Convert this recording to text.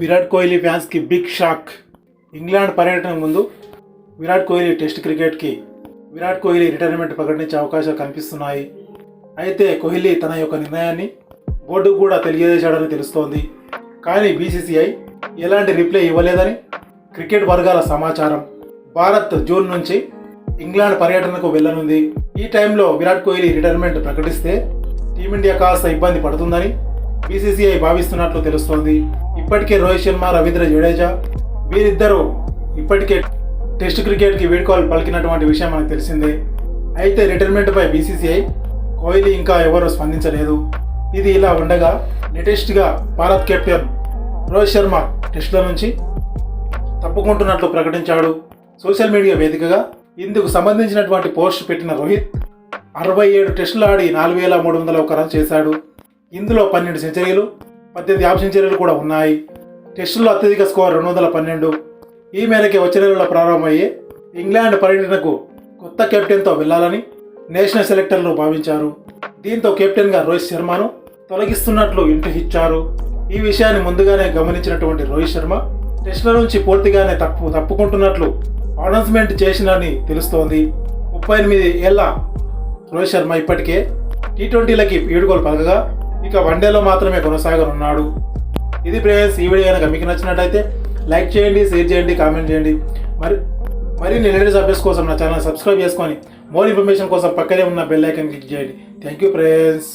విరాట్ కోహ్లీ ఫ్యాన్స్కి big shock. England పర్యటన ముందు విరాట్ కోహ్లీ టెస్ట్ క్రికెట్కి విరాట్ కోహ్లీ రిటైర్మెంట్ ప్రకటించే అవకాశాలు కనిపిస్తున్నాయి. అయితే కోహ్లీ తన యొక్క నిర్ణయాన్ని బోర్డుకు కూడా తెలియజేశాడని తెలుస్తోంది. కానీ బీసీసీఐ ఎలాంటి రిప్లై ఇవ్వలేదని క్రికెట్ వర్గాల సమాచారం. భారత్ జూన్ నుంచి ఇంగ్లాండ్ పర్యటనకు వెళ్ళనుంది. ఈ టైంలో విరాట్ కోహ్లీ రిటైర్మెంట్ ప్రకటిస్తే టీమిండియా కాస్త ఇబ్బంది పడుతుందని బీసీసీఐ భావిస్తున్నట్లు తెలుస్తోంది. ఇప్పటికే రోహిత్ శర్మ రవీంద్ర జడేజా వీరిద్దరూ ఇప్పటికే టెస్ట్ క్రికెట్కి వీడ్కోలు పలికినటువంటి విషయం మనకు తెలిసిందే. అయితే రిటైర్మెంట్పై బీసీసీఐ కోహ్లీ ఇంకా ఎవరూ స్పందించలేదు. ఇది ఇలా ఉండగా లేటెస్ట్గా భారత్ కెప్టెన్ రోహిత్ శర్మ టెస్టుల నుంచి తప్పుకుంటున్నట్లు ప్రకటించాడు. సోషల్ మీడియా వేదికగా ఇందుకు సంబంధించినటువంటి పోస్ట్ పెట్టిన రోహిత్ అరవై ఏడు టెస్టులు ఆడి నాలుగు వేల మూడు వందల ఒక రన్ చేశాడు. ఇందులో పన్నెండు సెంచరీలు పద్దెనిమిది హాఫ్ సెంచరీలు కూడా ఉన్నాయి. టెస్టుల్లో అత్యధిక స్కోర్ రెండు వందల పన్నెండు. ఈ మేరకే వచ్చే నెలలో ప్రారంభమయ్యే ఇంగ్లాండ్ పర్యటనకు కొత్త కెప్టెన్తో వెళ్ళాలని నేషనల్ సెలెక్టర్లు భావించారు. దీంతో కెప్టెన్గా రోహిత్ శర్మను తొలగిస్తున్నట్లు ఇంటి ఇచ్చారు. ఈ విషయాన్ని ముందుగానే గమనించినటువంటి రోహిత్ శర్మ టెస్టుల నుంచి పూర్తిగానే తప్పు తప్పుకుంటున్నట్లు అనౌన్స్మెంట్ చేసినని తెలుస్తోంది. ముప్పై ఎనిమిది ఏళ్ళ రోహిత్ శర్మ ఇప్పటికే టీ ట్వంటీలకి ఏడుగోలు పలకగా ఇక వన్డేలో మాత్రమే కొనసాగనున్నాడు. ఇది ప్రేయర్స్ ఈ వీడియో కనుక మీకు నచ్చినట్టయితే లైక్ చేయండి షేర్ చేయండి కామెంట్ చేయండి. మరి మరిన్ని లేటెస్ట్ అప్డేట్స్ కోసం నా ఛానల్ సబ్స్క్రైబ్ చేసుకొని మోర్ ఇన్ఫర్మేషన్ కోసం పక్కనే ఉన్న బెల్ ఐకన్ క్లిక్ చేయండి. Thank you friends